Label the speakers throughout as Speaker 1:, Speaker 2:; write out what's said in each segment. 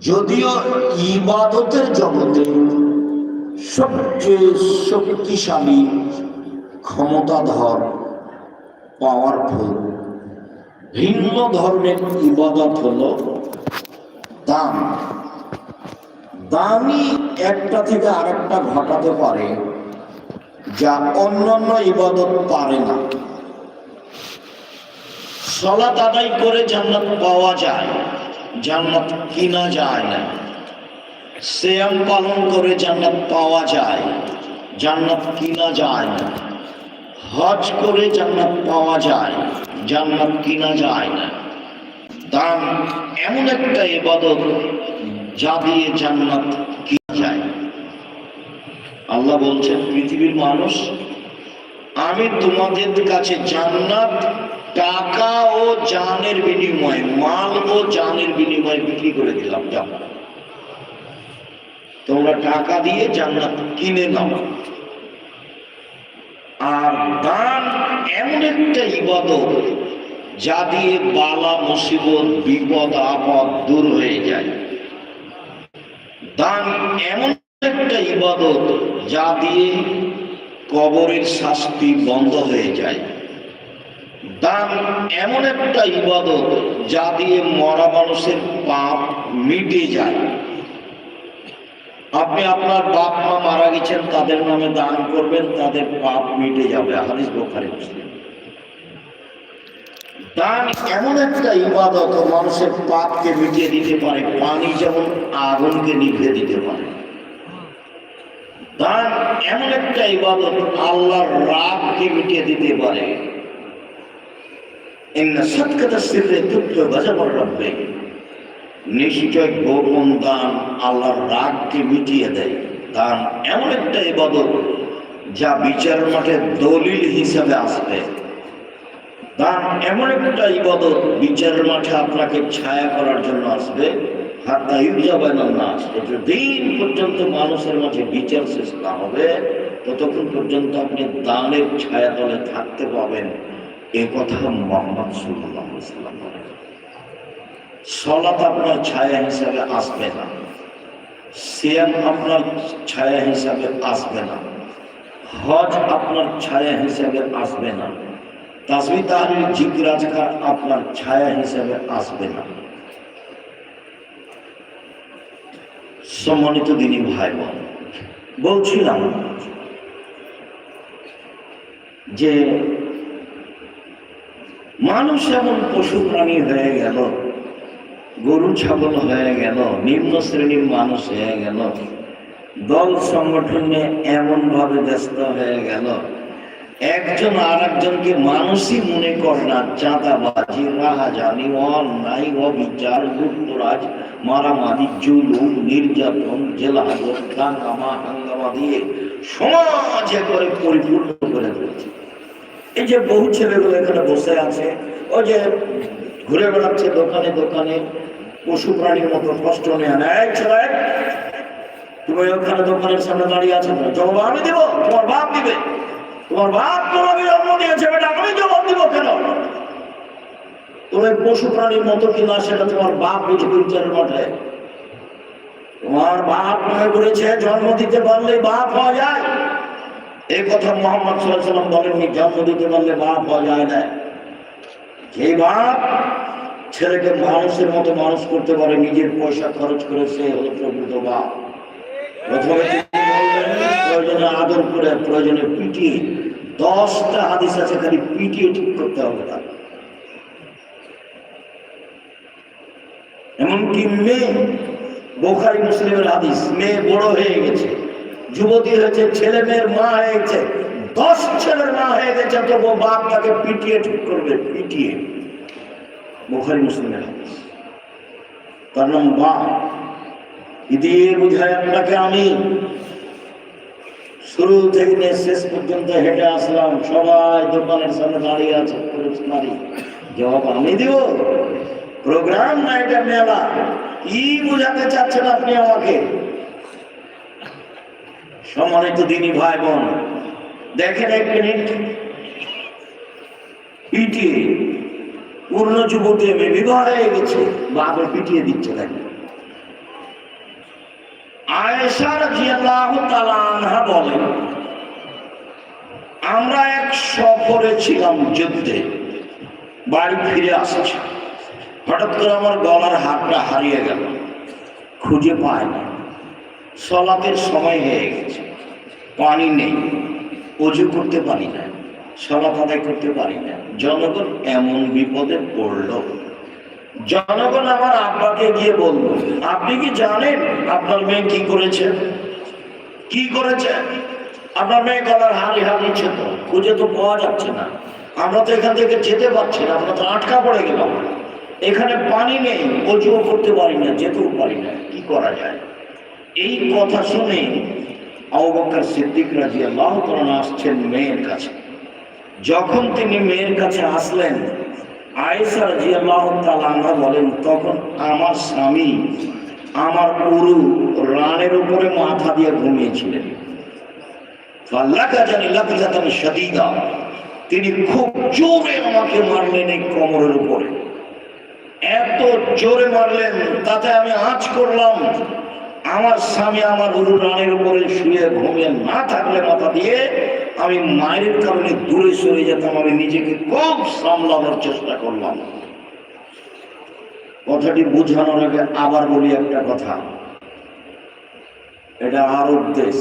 Speaker 1: যদিও ইবাদতের জগতে সবচেয়ে শক্তিশালী ক্ষমতাধর পাওয়ারফুল ভিন্ন ধরনের ইবাদত হলো দান। দানই একটা থেকে আরেকটা ঘটাতে পারে যা অন্যান্য ইবাদত পারে না। সলাত আদায় করে জান্নাত পাওয়া যায়। জান্নাত কিনা যায় না। শ্যাম পালন করে জান্নাত পাওয়া যায়, জান্নাত কিনা যায় না। হজ করে জান্নাত পাওয়া যায়, জান্নাত কিনা যায় না। দান এমন একটা ইবাদত যা দিয়ে জান্নাত কিনা যায়। আল্লাহ বলছেন, পৃথিবীর মানুষ, আমি তোমাদের কাছে জান্নাত টাকা ও জানের বিনিময়ে, মাল ও জানের বিনিময়ে বিক্রি করে দিলাম, যাও। তোমরা টাকা দিয়ে জান্নাত কিনে নাও। আর দান এমন একটা ইবাদত যা দিয়ে বালা, মুসিবত, বিপদ, আপদ দূর হয়ে যায়। দান এমন একটা ইবাদত যা দিয়ে কবরের শাস্তি বন্ধ হয়ে যায়। দান এমন একটা ইবাদত যা দিয়ে মরা মানুষের পাপ মিটে যায়। আপনি আপনার বাপ মা মারা গেছেন, তাদের নামে দান করবেন, তাদের পাপ মিটে যাবে। হাদিস বোখারি দান এমন একটা ইবাদত মানুষের পাপকে মিটিয়ে দিতে পারে, পানি যেমন আগুনকে নিভে দিতে পারে। দান এমন একটা ইবাদত আল্লাহর রাগকে মিটিয়ে দিতে পারে। নিশ্চয় গোপন দান আল্লাহর রাগকে মিটিয়ে দেয়। দান এমন একটা ইবাদত যা বিচার মাঠে দলিল হিসাবে আসবে। দান এমন একটা ইবাদত বিচারের মাঠে আপনাকে ছায়া করার জন্য আসবে, হাত্তা ইউজাবান না দিন পর্যন্ত মানুষের মাঝে বিচার শেষ না হবে, ততক্ষণ পর্যন্ত আপনি দানের ছায়া তলে থাকতে পাবেন এ কথা মোহাম্মদ সাল্লাম সলাত আপনার ছায়া হিসাবে আসবে না। সিয়াম আপনার ছায়া হিসাবে আসবে না। হজ আপনার ছায়া হিসাবে আসবে না। তাসবি তাহরির জিকির আজকার আপনার ছায়া হিসাবে আসবে না। সম্মানিত দিনী ভাই বোন বলছিলাম যে মানুষ এমন পশু প্রাণী হয়ে গেল, গরু, ছাগল হয়ে গেল, নিম্ন শ্রেণির মানুষ হয়ে গেল। দল সংগঠনে এমন ভাবে ব্যস্ত হয়ে গেল। একজন আর একজনকে মানুষই মনে কর না, চাঁদাবাজি, রাহাজানি, অন্যায়, অবিচার গুপ্তরাজ মারামারি, জুলুম, নির্যাতন জেলা হত্যা কামা হাঙ্গামা দিয়ে সমাজে করে পরিপূর্ণ করে ফেলছে এই যে বহু ছেলেগুলো এখানে বসে আছে ও যে ঘুরে বেড়াচ্ছে দোকানে দোকানে, পশু প্রাণীর মতো কষ্ট নেয় না এই ছেলে, তুমি ওখানে দোকানের সামনে দাঁড়িয়ে আছো জবাব আমি দিব, তোমার বাপ দিবে। তোমার বাপ তোমার জন্ম দিয়েছে, বেটা, আমি জবাব দিব কেন? তুমি পশু প্রাণীর মতো কিনা সেটা তোমার বাপ বুঝবে বিচারের মাঠে তোমার বাপ মনে করেছে, জন্ম দিতে পারলে বাপ হওয়া যায়। এই কথা মোহাম্মদ সাল্লাম বলেননি, জন্ম দিতে পারলে বাপ হওয়া যায় না। যে বাপ ছেলেকে মানুষের মতো মানুষ করতে পারে, নিজের পয়সা খরচ করে সে হলো প্রকৃত বাপ। প্রথমে আদর করে, প্রয়োজনে দশটা আছে, খালি ঠিক করতে হবে এমনকি মেয়ে, বোখারি মুসলিমের হাদিস, মেয়ে বড় হয়ে গেছে। যুবতী হয়েছে, ছেলে মেয়ের মা হয়ে গেছে দশ ছেলের মা হয়ে গেছে তবু বাপ তাকে পিটিয়ে ঠিক করবে, পিটিয়ে। বোখারি মুসলিমের তার নাম বাপ দিয়ে বুঝায় আপনাকে আমি। শুরু থেকে শেষ পর্যন্ত হেঁটে আসলাম, সবাই দোকানের সামনে দাঁড়িয়ে আছে জবাব আমি দিব। প্রোগ্রাম না, এটা মেলা। কি বোঝাতে চাচ্ছেন আপনি আমাকে? সম্মানিত দিনী ভাই বোন দেখেন এক মিনিট। পিটিয়ে পূর্ণ যুবতী মেয়ে বিবাহ হয়ে গেছে বাবা পিটিয়ে দিচ্ছে তাকে। আয়েশা রাদিয়াল্লাহু তাআলা বলেন, আমরা এক সফরে ছিলাম যুদ্ধে, বাড়ি ফিরে আসছি। হঠাৎ করে আমার গলার হাতটা হারিয়ে গেল, খুঁজে পায় সলাতের সময় হয়ে গেছে। পানি নেই, অজু করতে পারি না সলাত আদায় করতে পারি না। জনগণ এমন বিপদে পড়ল। জনগণ আমার আব্বাকে গিয়ে বলল, আপনি কি জানেন আপনার মেয়ে কি করেছে? কি করেছে? আপনার মেয়ে গলার হারি হারিয়েছে তো খুঁজে তো পাওয়া যাচ্ছে না। আমরা তো এখান থেকে যেতে পারছি না, আমরা তো আটকা পড়ে গেলাম। এখানে পানি নেই, অজুও করতে পারি না, যেতেও পারি না, কি করা যায়? এই কথা শুনে আবুবকর সিদ্দিক রাজি আল্লাহ আসছেন মেয়ের কাছে। যখন তিনি মেয়ের কাছে আসলেন, আয়েশা রাজি আল্লাহ তালা বলেন, তখন আমার স্বামী আমার পুরু রানের উপরে মাথা দিয়ে ঘুমিয়েছিলেন। তিনি খুব জোরে আমাকে মারলেন এই কোমরের উপরে। এত জোরে মারলেন, তাতে আমি আঁচ করলাম। আমার স্বামী আমার উরু রানের উপরে শুয়ে ঘুমিয়ে না থাকলে মাথা দিয়ে আমি মায়ের কারণে দূরে সরে যেতাম, আমি নিজেকে খুব সামলানোর চেষ্টা করলাম। কথাটি বোঝানোর আগে আবার বলি একটা কথা। এটা আরব দেশ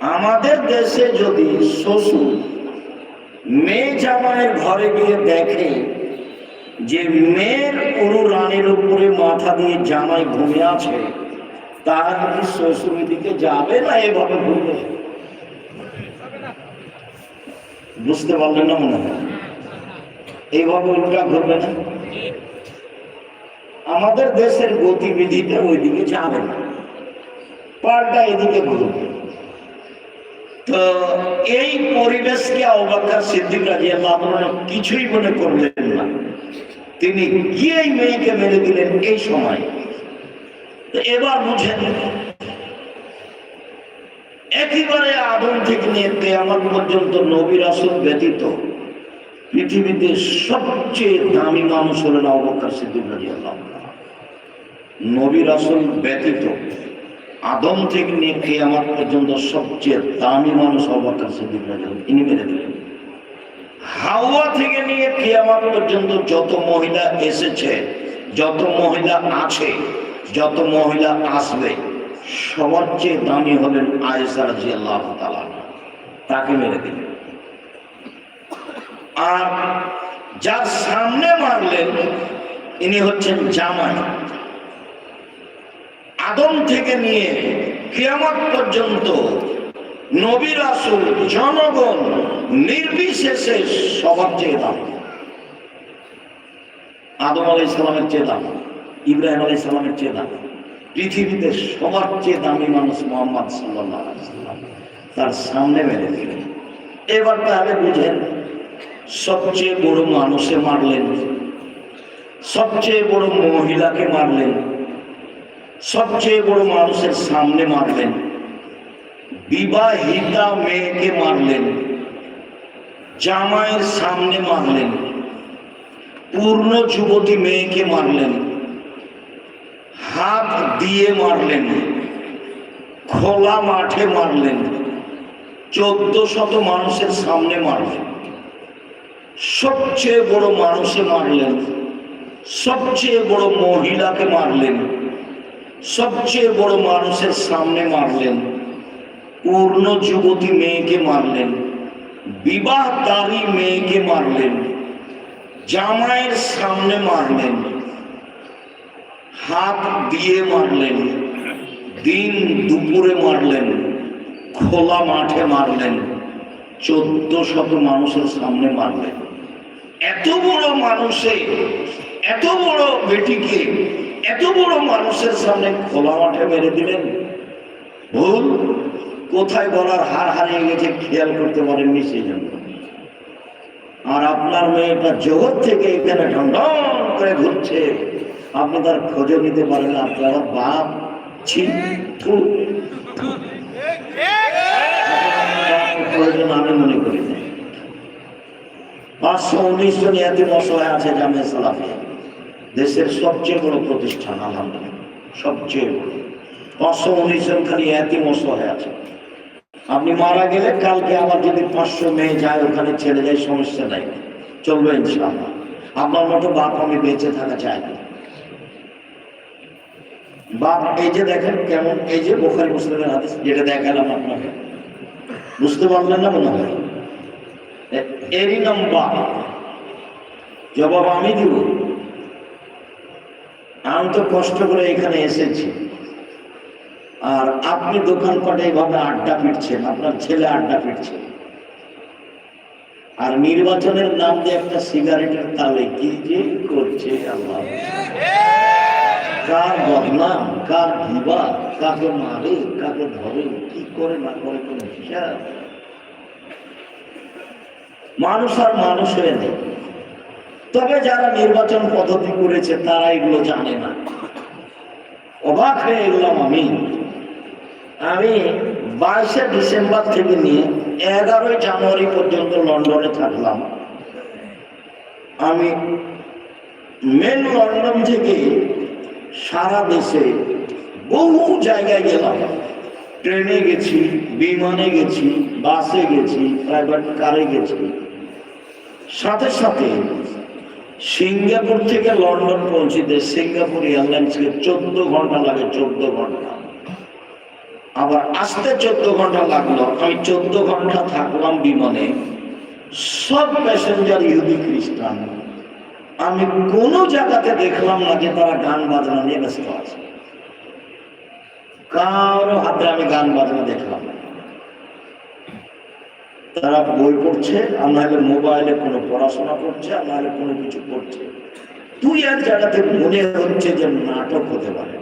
Speaker 1: আমাদের দেশে যদি শ্বশুর মেয়ে জামাইয়ের ঘরে গিয়ে দেখে যে মেয়ের কোনো রানের উপরে মাথা দিয়ে জামাই ঘুমিয়ে আছে, তার কি শ্বশুরের দিকে যাবে না এভাবে ঘুরবে? বুঝতে পারলেন না মনে হয়? এইভাবে উল্টা ঘুরবে না? আমাদের দেশের গতিবিধিতে ওইদিকে যাবে না। পাল্টা এদিকে ঘুরবে। তো এই পরিবেশকে অবাক্কার সিদ্দিক রাজি আল্লাহ কিছুই মনে করলেন না। তিনি গিয়েই মেয়েকে মেরে দিলেন এই সময়। তো এবার বুঝেন, একেবারে আদম থেকে নিয়ে কেয়ামত পর্যন্ত নবী রাসুল ব্যতীত পৃথিবীতে সবচেয়ে দামি মানুষ হলেন অবকার সিদ্দিক রাজি আল্লাহ নবী রাসুল ব্যতীত আদম থেকে নিয়ে কেয়ামত পর্যন্ত সবচেয়ে দামি মানুষ অবকার সিদ্দিক ইনি মেরে দিলেন। হাওয়া থেকে নিয়ে কেয়ামত পর্যন্ত যত মহিলা এসেছে, যত মহিলা আছে, যত মহিলা আসবে, সবার চেয়ে দামি হলেন আয়েসা রাজি আল্লাহ তাকে মেরে দিলেন। আর যার সামনে মারলেন, ইনি হচ্ছেন জামাই। আদম থেকে নিয়ে কিয়ামত পর্যন্ত নবী রাসুল, জনগণ নির্বিশেষে সবার চেয়ে দাম। আদম আলাই সালামের চেয়ে দাম, ইব্রাহিম আলাই সালামের চেয়ে দাম, পৃথিবীতে সবার চেয়ে দামি মানুষ মোহাম্মদ সাল্লাহ তার সামনে মেরে দিলেন। এবার তাহলে বুঝেন, সবচেয়ে বড় মানুষে মারলেন, সবচেয়ে বড় মহিলাকে মারলেন, সবচেয়ে বড় মানুষের সামনে মারলেন। বিবাহিতা মেয়েকে মারলেন জামাইয়ের সামনে মারলেন পূর্ণ যুবতী মেয়েকে মারলেন হাত দিয়ে মারলেন, খোলা মাঠে মারলেন, চোদ্দ শত মানুষের সামনে মারলেন, সবচেয়ে বড় মানুষে মারলেন, সবচেয়ে বড় মহিলাকে মারলেন, সবচেয়ে বড় মানুষের সামনে মারলেন। পূর্ণ যুবতী মেয়েকে মারলেন বিবাহ বিবাহদারী মেয়েকে মারলেন, জামাইয়ের সামনে মারলেন, হাত দিয়ে মারলেন, দিন দুপুরে মারলেন, খোলা মাঠে মারলেন, চোদ্দ শত মানুষের সামনে মারলেন। এত বড় মানুষে, এত বড় বেটিকে, এত বড় মানুষের সামনে খোলা মাঠে মেরে দিলেন। ভুল? কোথায় বলার হার হারিয়ে গেছে, খেয়াল করতে পারেননি সেই জন্য। আর আপনার মেয়েটা জগৎ থেকে এখানে ঢন করে ঘুরছে। আপনি তার খোঁজও নিতে পারেন আপনার বাপ প্রয়োজন আমি মনে করি পাঁচশো উনিশ জন এতে অসহায় আছে দেশের সবচেয়ে বড় প্রতিষ্ঠান, আলহামদুলিল্লাহ। সবচেয়ে বড়। পাঁচশো উনিশ জন খালি একই হয়ে আছে। আপনি মারা গেলে কালকে আবার যদি পাঁচশো মেয়ে যায়, ওখানে ছেড়ে যায়, সমস্যা নাই। চলবে ইনশাআল্লাহ। আপনার মতো বাপ আমি বেঁচে থাকা চাই বাপ, এই যে দেখেন কেমন, এই যে বোখারি মুসলিমের হাদিস, যেটা দেখালাম আপনাকে। বুঝতে পারলেন না মনে হয়? এরই নাম বাপ জবাব আমি দিব। আমি তো কষ্ট করে এখানে এসেছি। আর আপনি দোকানপাটে এইভাবে আড্ডা পিটছেন আপনার ছেলে আড্ডা পিটছে আর নির্বাচনের নাম দিয়ে একটা সিগারেটের তালে কি যে করছে আল্লাহ। কার বদনাম, কার ভিবা কাকে মারে কাকে ধরে কি করে না করে কোনো হিসাব? মানুষ আর মানুষ হয়ে নেই। তবে যারা নির্বাচন পদ্ধতি করেছে, তারা এগুলো জানে না। অবাক হয়ে গেলাম আমি। আমি বাইশে ডিসেম্বর থেকে নিয়ে এগারোই জানুয়ারি পর্যন্ত লন্ডনে থাকলাম। আমি মেন লন্ডন থেকে সারা দেশে বহু জায়গায় গেলাম। ট্রেনে গেছি, বিমানে গেছি, বাসে গেছি প্রাইভেট কারে গেছি। সাথে সাথে সিঙ্গাপুর থেকে লন্ডন পৌঁছিতে সিঙ্গাপুর এয়ারলাইন্সকে চোদ্দ ঘণ্টা লাগে, চোদ্দ ঘণ্টা। আবার আসতে চোদ্দ ঘণ্টা লাগল আমি চোদ্দ ঘণ্টা থাকলাম বিমানে। সব প্যাসেঞ্জার ইহুদি খ্রিস্টান। আমি কোন জায়গাতে দেখলাম না যে তারা গান বাজনা নিয়ে ব্যস্ত আছে। কারও হাতে আমি গান বাজনা দেখলাম তারা বই পড়ছে, আর নাহলে মোবাইলে কোনো পড়াশোনা করছে, আর নাহলে কোনো কিছু করছে। তুই এক জায়গাতে মনে হচ্ছে যে নাটক হতে পারে।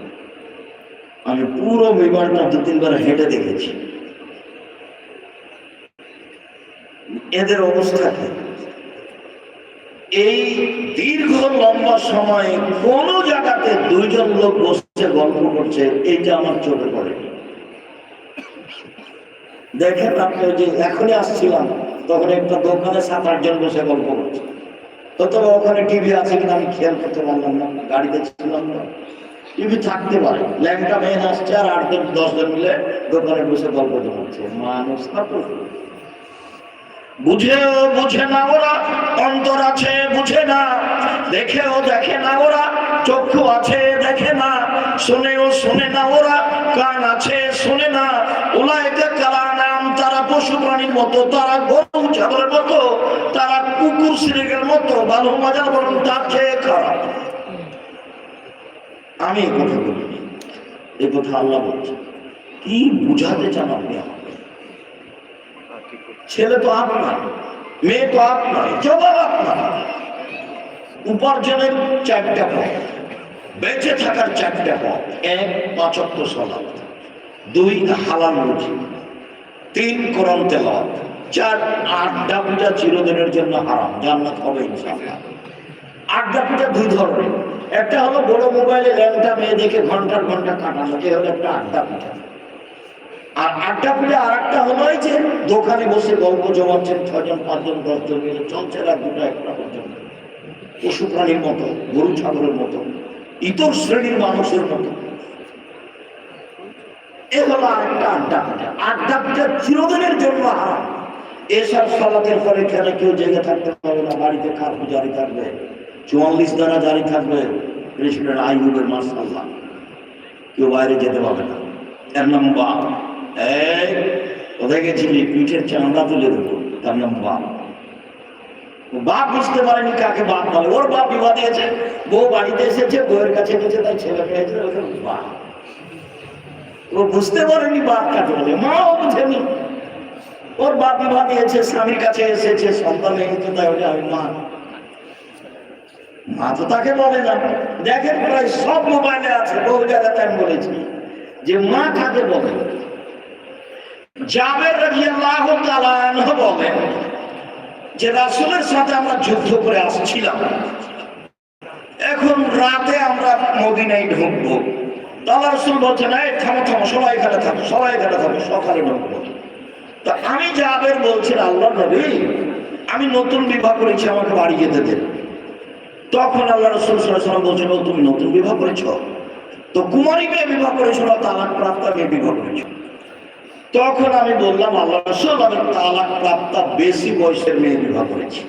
Speaker 1: আমি পুরো বিমানটা দু তিনবার হেঁটে দেখেছি। এদের অবস্থা এই দীর্ঘ লম্বা সময় কোন জায়গাতে দুইজন লোক বসে গল্প করছে এইটা আমার চোখে পড়ে। দেখেন আপনি যে এখনই আসছিলাম, তখন একটা দোকানে সাত আটজন বসে গল্প করছে। অথবা ওখানে টিভি আছে কিনা আমি খেয়াল করতে পারলাম না, গাড়িতে ছিলাম না। টিভি থাকতে পারে। ল্যাংটা মেয়ে আসছে আর আট জন দশ জন মিলে দোকানে বসে গল্প করছে মানুষ না। বুঝেও বুঝে না ওরা, অন্তর আছে বুঝে না। দেখেও দেখে না ওরা, চক্ষু আছে দেখে না। শুনেও শুনে না ওরা, কান আছে শুনে না। ওলাইতে কালা নাম তারা পশু প্রাণীর মতো, তারা গরু ছাগলের মতো, তারা কুকুর সিরিকের মতো ভালো মজা বরং তার চেয়ে খারাপ। আমি এই কথা বলিনি এই কথা আল্লাহ বলছে। কি বুঝাতে চান আপনি ছেলে তো আপনার, মেয়ে তো আপনার জবাব আপনার। উপার্জনের চারটা পথ, বেঁচে থাকার চারটা পথ। এক পাঁচত্ব সলাপ দুই, হালাল রুচি তিন, কোরআন তেলাওয়াত। চার আড্ডা পূজা চিরদিনের জন্য হারাম। জান্নাত হবে ইনশাআল্লাহ। আড্ডা পূজা দুই ধরনের। একটা হলো বড় মোবাইলে ল্যাংটা মেয়ে দেখে ঘণ্টার ঘণ্টা কাটানো, এ হলো একটা আড্ডা পিঠা। আর আড্ডা পূজা আর একটা হলো এই যে দোকানে বসে গল্প জমাচ্ছেন ছজন, পাঁচজন, দশজন মিলে চলছে রাত দুটো, একটা পর্যন্ত। পশু প্রাণীর মতো, গরু, ছাগলের মতো, ইতর শ্রেণির মানুষের মতো। এ হলো আরেকটা আড্ডা পিঠা। আড্ডা পিঠা চিরদিনের জন্য হারাম। এসব সালাতের পরে খেলে কেউ জেগে থাকতে পারবে না, বাড়িতে খাদ্য জারি থাকবে? চুয়াল্লিশ দ্বারা জারি থাকবে প্রেসিডেন্ট আইয়ুবের মার্শাল্লাহ কেউ বাইরে যেতে পারবে না। এর নাম বাপ। কোথায় গেছিলি? পিঠের চামড়া তুলে দেবো। তার নাম বাপ। বাপ বুঝতে পারেনি কাকে বাপ বলে। ওর বাপ বিবাহ দিয়েছে। বউ বাড়িতে এসেছে, বউয়ের কাছে গেছে তার ছেলে পেয়েছে বাপ। ও বুঝতে পারেনি বাপ কাকে বলে। মাও বুঝেনি। ওর বাপ বিবাহ দিয়েছে, স্বামীর কাছে এসেছে, সন্তান এসেছে, তাই বলে আমি মা তো তাকে বলে না। দেখেন প্রায় সব মোবাইলে আছে বহু জায়গাতে আমি বলেছি। যে মা কাকে বলে, জাবের রাদিয়াল্লাহু তাআলা আনহু বলেন যে, রাসূলের সাথে আমরা যুদ্ধ করে আসছিলাম। এখন রাতে আমরা মদিনায় ঢুকবো। আল্লাহ রসুল বলছেন, এই থামো থামো, সবাই এখানে থাকো সবাই এখানে থাকো সকালে ঢুকবো। তো আমি জাবের বলছি, আল্লাহ নবী, আমি নতুন বিবাহ করেছি, আমাকে বাড়ি যেতে দেন তখন আল্লাহ রসুল সাল্লাম বলছেন "ও, তুমি নতুন বিবাহ করেছ? তো কুমারী মেয়ে বিবাহ করেছিল তালাক প্রাপ্ত মেয়ে বিবাহ করেছিল তখন আমি বললাম আল্লাহ রসুল আমি তালাক প্রাপ্ত বেশি বয়সের মেয়ে বিবাহ করেছি।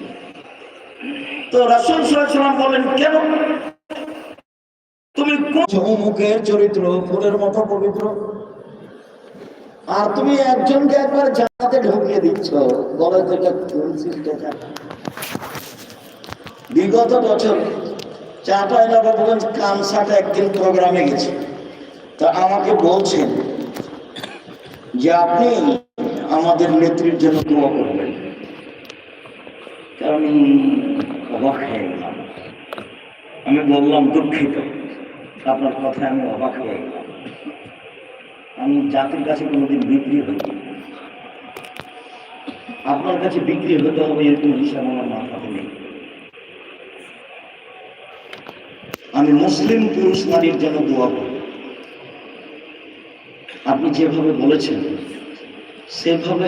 Speaker 1: তো রাসুল সাল্লাম বলেন কেন? তুমি মুখের চরিত্র ফুলের মতো পবিত্র। আর তুমি একজনকে একবার জানাতে ঢুকিয়ে দিচ্ছ। বলে তো এটা। বিগত বছর চাপাই নবাবগঞ্জ কামসাটা একদিন প্রোগ্রামে গেছে। তা আমাকে বলছেন যে আপনি আমাদের নেত্রীর জন্য দোয়া করবেন। কারণ অবাক হয়ে গেলাম। আমি বললাম, দুঃখিত। আপনার কথায় আমি অবাক হয়ে গেলাম। আমি জাতির কাছে কোনোদিন বিক্রি হইনি। আপনার কাছে বিক্রি হতে হবে এরকম হিসাব আমার মাথাতে নেই আমি মুসলিম পুরুষ নারীর জন্য দোয়া করি আপনি যেভাবে বলেছেন, সেভাবে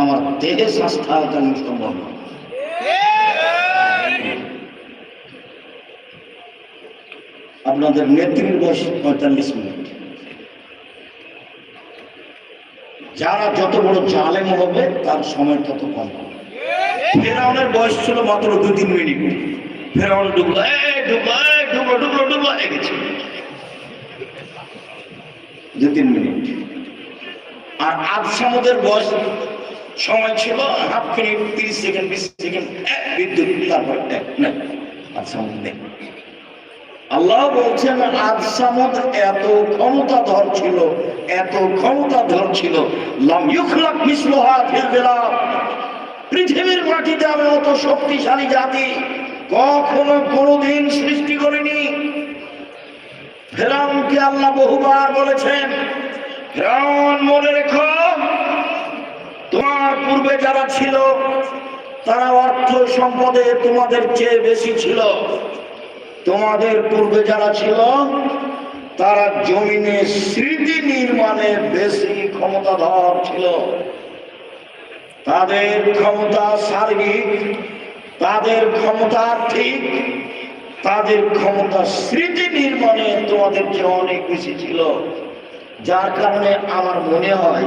Speaker 1: আমার দেহে স্বাস্থ্য আওতানি সম্ভব। আপনাদের নেত্রীর বয়স পঁয়তাল্লিশ মিনিট। যারা যত বড় জালেম হবে, তার সময় তত কম ফেরাউনের বয়স ছিল মাত্র দু তিন মিনিট। ফেরাউন ডুবলো ডুবলো এই ডুবলো ডুবলো ডুবলো গেছে। দু তিন মিনিট। আর আজ সামুদের বয়স সময় ছিল হাফ মিনিট তিরিশ সেকেন্ড বিশ সেকেন্ড বিদ্যুৎ তারপর এক, না আজ সামুদ নেই। আল্লাহ বলছেন এত ক্ষমতাধর ছিল এত ক্ষমতাধর ছিল লাম ইউখলাক মিসলুহা পৃথিবীর মাটিতে আমি অত শক্তিশালী জাতি। কখনো কোনোদিন সৃষ্টি করিনি। ফেরাউনকে আল্লাহ বহুবার বলেছেন, ফেরাউন, মনে রেখো, তোমার পূর্বে যারা ছিল, তারা অর্থ সম্পদে তোমাদের চেয়ে বেশি ছিল। তোমাদের পূর্বে যারা ছিল, তারা জমিনে স্মৃতি নির্মাণে বেশি ক্ষমতাধর ছিল। তাদের ক্ষমতা সার্বিক তাদের ক্ষমতা ঠিক, তাদের ক্ষমতা স্মৃতি নির্মাণে তোমাদের চেয়ে অনেক বেশি ছিল। যার কারণে আমার মনে হয়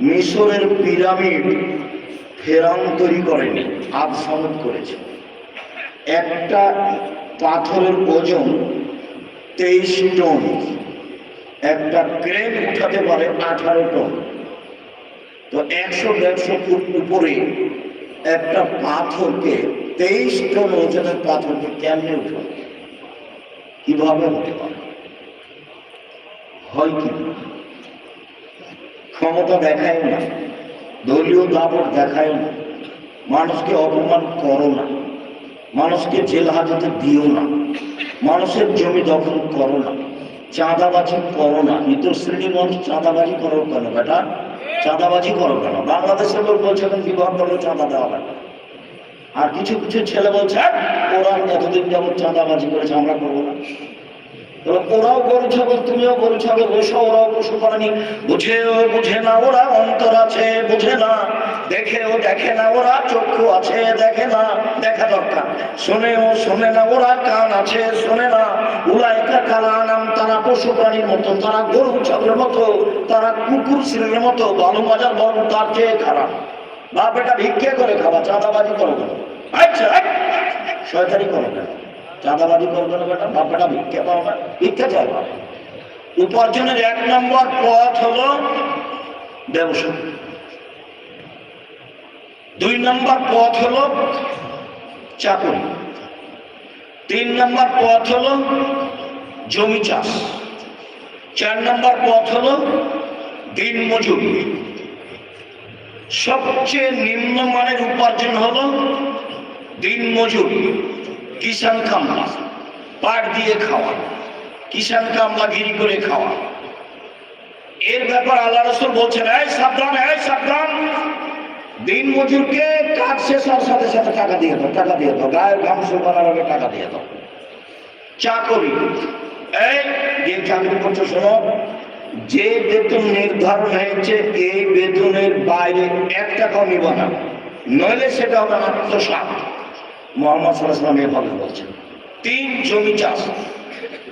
Speaker 1: মিশরের পিরামিড ফেরাউন তৈরি করেনি, আজ সমত করেছে। একটা পাথরের ওজন তেইশ টন, একটা ক্রেন উঠাতে পারে আঠারো টন। তো একশো দেড়শো ফুট উপরে একটা পাথরকে, তেইশ টন ওজনের পাথরকে কেমনে উঠো কীভাবে হতে পারে হয় কি? ক্ষমতা দেখায় না, দলীয় দাপট দেখায় না, মানুষকে অপমান করো না, মানুষকে জেল হাজতে দিও না, মানুষের জমি দখল করো না, চাঁদাবাজি করো না ইতর শ্রেণির মানুষ চাঁদাবাজি করো কেন বেটা? চাঁদাবাজি করো কেন? বাংলাদেশের লোক বলছে এখন বিবাহ করলে চাঁদা দেওয়া লাগে আর কিছু কিছু ছেলে বলছে "হ্যাঁ, ওরা এতদিন যেমন চাঁদাবাজি করেছে আমরা করব না। ওরাও গরু ছাগল তুমিও গরু ছাগল ওরাও পশু প্রাণী বুঝেও বুঝে না ওরা অন্তর আছে বুঝে না। দেখেও দেখে না, ওরা চক্ষু আছে, দেখে না, দেখা দরকার। শোনেও শোনে না, ওরা কান আছে, শোনে না। উলাইকা কালা নাম তারা পশু প্রাণীর মতো, তারা গরু, ছাগলের মতো, তারা কুকুর শ্রেণির মতো ভালো মজার বরং তার চেয়ে খারাপ। বাপ এটা ভিক্ষে করে খাওয়া চাঁদাবাজি করো আচ্ছা শয়তানি করো কেন? চাঁদাবাজি করবে না বেটা? বাপটা ভিক্ষে পাও না, ভিক্ষা চাইবা উপার্জনের এক নম্বর পথ হলো ব্যবসা। দুই নম্বর পথ হলো চাকরি। তিন নম্বর পথ হলো জমি চাষ। চার নম্বর পথ হলো দিন মজুর। সবচেয়ে নিম্নমানের উপার্জন হলো দিন মজুর কিষান কামলা, পাট দিয়ে খাওয়া কিষান কামলা গিরি করে খাওয়া। এর ব্যাপার আল্লাহ রসুল বলছেন, এই সাবধান এই সাবধান। দিন মজুরকে কাজ শেষ হওয়ার সাথে সাথে টাকা দিয়ে দাও, টাকা দিয়ে দাও, গায়ের ঘাম শুকানোর আগে টাকা দিয়ে দাও। চাকরি, এই যে চাকরি করছ শোনো, যে বেতন নির্ধারণ হয়েছে, এই বেতনের বাইরে এক টাকাও নিব না, নইলে সেটা হবে আত্মসাত মোহাম্মদ সাল্লাহাম এভাবে বলছেন। তিন, জমি চাষ।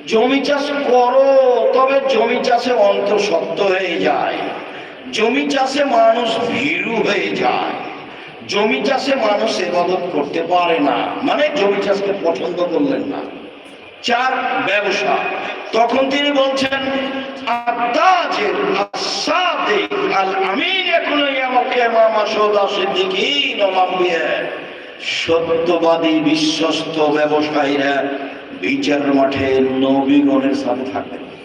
Speaker 1: জমি চাষ করো, তবে জমি চাষে অন্তঃসত্ত্ব হয়ে যায়। জমি চাষে মানুষ ভীরু হয়ে যায়। জমি চাষে মানুষ এবাদত করতে পারে না। মানে জমি চাষকে পছন্দ করলেন না। চার ব্যবসা। তখন তিনি বলছেন সত্যবাদী, বিশ্বস্ত ব্যবসায়ীরা বিচার মাঠে নবীগণের সাথে থাকবেন।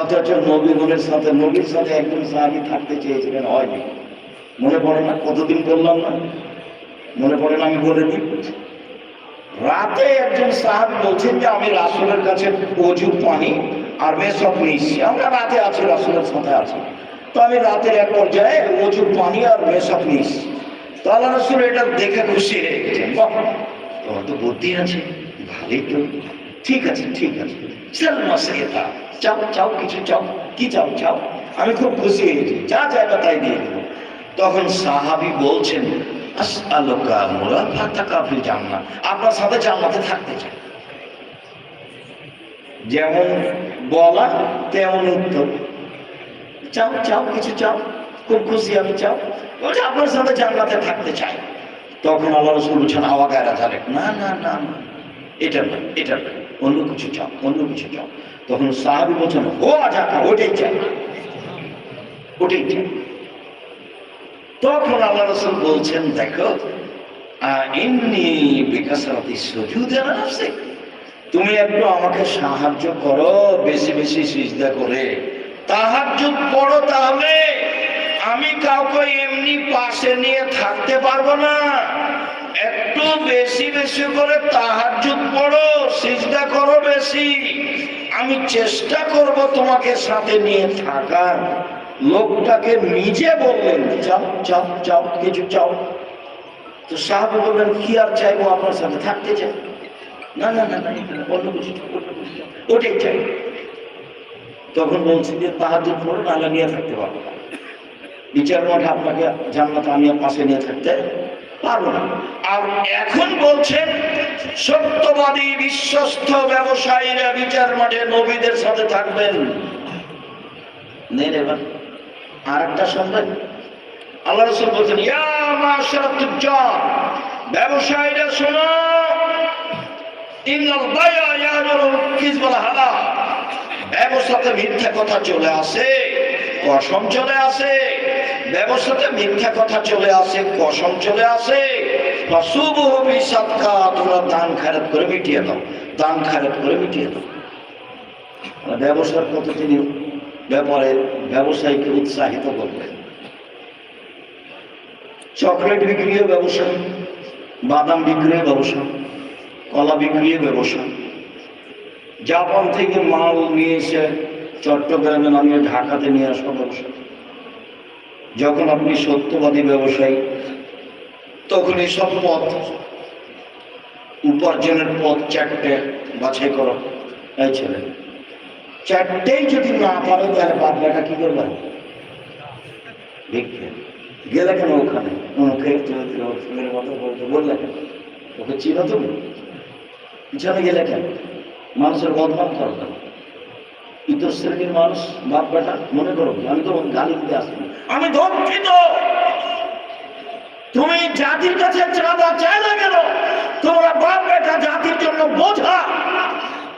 Speaker 1: অথচ নবীগণের সাথে, নবীর সাথে একজন সাহাবি থাকতে চেয়েছিলেন, হয়নি। মনে পড়ে না কতদিন বললাম না? মনে পড়ে না আমি বলে দিই। রাতে একজন সাহাবি বলছেন যে, আমি রাসুলের কাছে অজু পানি আর মেসব নিচ্ছি আমরা রাতে আছি, রাসুলের সাথে আছি। তো আমি রাতের এক পর্যায়ে অজু পানি আর মেসব নিচ্ছি তো আল্লাহ রসুল এটা দেখে খুশি তোমার তো বুদ্ধি আছে, ভালোই তো। ঠিক আছে ঠিক আছে। চাও চাও কিছু, চাও। কি চাও চাও। আমি খুব খুশি হয়েছি। যা চাইবা তাই দিয়ে দেবো। তখন সাহাবি বলছেন, আসআলুকা মুরাফাতাকা ফিল জান্নাহ। আপনার সাথে জান্নাতে থাকতে চাই। যেমন বলা, তেমন উত্তর। চাও চাও, কিছু চাও। খুব খুশি আমি চাও। বলছে, আপনার সাথে জান্নাতে থাকতে চাই। তখন আল্লাহ রসুল বলছেন আওয়া গায়রা ধারে না না না না। এটা না এটা না অন্য কিছু চাও, অন্য কিছু চাও। তখন সাহাবি বলছেন ও আজা ওটাই চাই ওটাই চাই তখন আল্লাহ রসুল বলছেন, দেখো এমনি তুমি একটু আমাকে সাহায্য করো, বেশি বেশি সিজদা করে। তাহাজ্জুদ পড়ো তাহলে। আমি কাউকে এমনি পাশে নিয়ে থাকতে পারব না। একটু বেশি বেশি করে তাহাজ্জুদ পড়ো, সিজদা করো বেশি। আমি চেষ্টা করব তোমাকে সাথে নিয়ে থাকার। লোকটাকে নিজে বললেন চাও চাও চাও কিছু চাও। তো সাহাবি বললেন, কি আর চাইব আপনার সাথে? থাকতে চাই? না না না না অন্য কিছু। ওটাই চাই। তখন বলছি যে তাহাজুদ পড়ো, নাহলে নিয়ে থাকতে পারব বিচার মাঠে আপনাকে জান্নাত আমি পাশে নিয়ে থাকতে আর এখন বলছেন সত্যবাদী বিশ্বস্ত ব্যবসায়ীরা বিচার মাঠে নবীদের সাথে থাকবেন। আর একটা শুনবেন আল্লাহ বলছেন ব্যবসায়ীরা ব্যবসাতে মিথ্যা কথা চলে আসে কসম চলে আসে। ব্যবসাতে মিথ্যা কথা চলে আসে কসম চলে আসে। তোমরা দান খারাপ করে মিটিয়ে দাও, দান খারাপ করে মিটিয়ে দাও। ব্যবসার প্রতি তিনি ব্যাপারে ব্যবসায়ীকে উৎসাহিত করবেন চকলেট বিক্রিও ব্যবসা, বাদাম বিক্রিও ব্যবসা, কলা বিক্রিও ব্যবসা। জাপান থেকে মাল নিয়ে এসে চট্টগ্রামে নামিয়ে ঢাকাতে নিয়ে আসা ব্যবসা। যখন আপনি সত্যবাদী ব্যবসায়ী, তখন এসব পথ উপার্জনের পথ চারটে বাছাই করো। এই ছেলে চারটেই যদি না পারো, তাহলে বাদ বেটা কি করবে? দেখবে গেলে কেন ওখানে? ওকে মতো বলতে বললে কেন? ওকে চিনো তুমি? পিছনে গেলে কেন? মানুষের বদনাম করো কেন? ইতর শ্রেণির মানুষ, বাপ বেটা, মনে করো? আমি তো গালি দিতে আসিনি। আমি দুঃখিত তুমি জাতির কাছে চাঁদা চাইলে কেন? তোমরা বাপ বেটা জাতির জন্য বোঝা।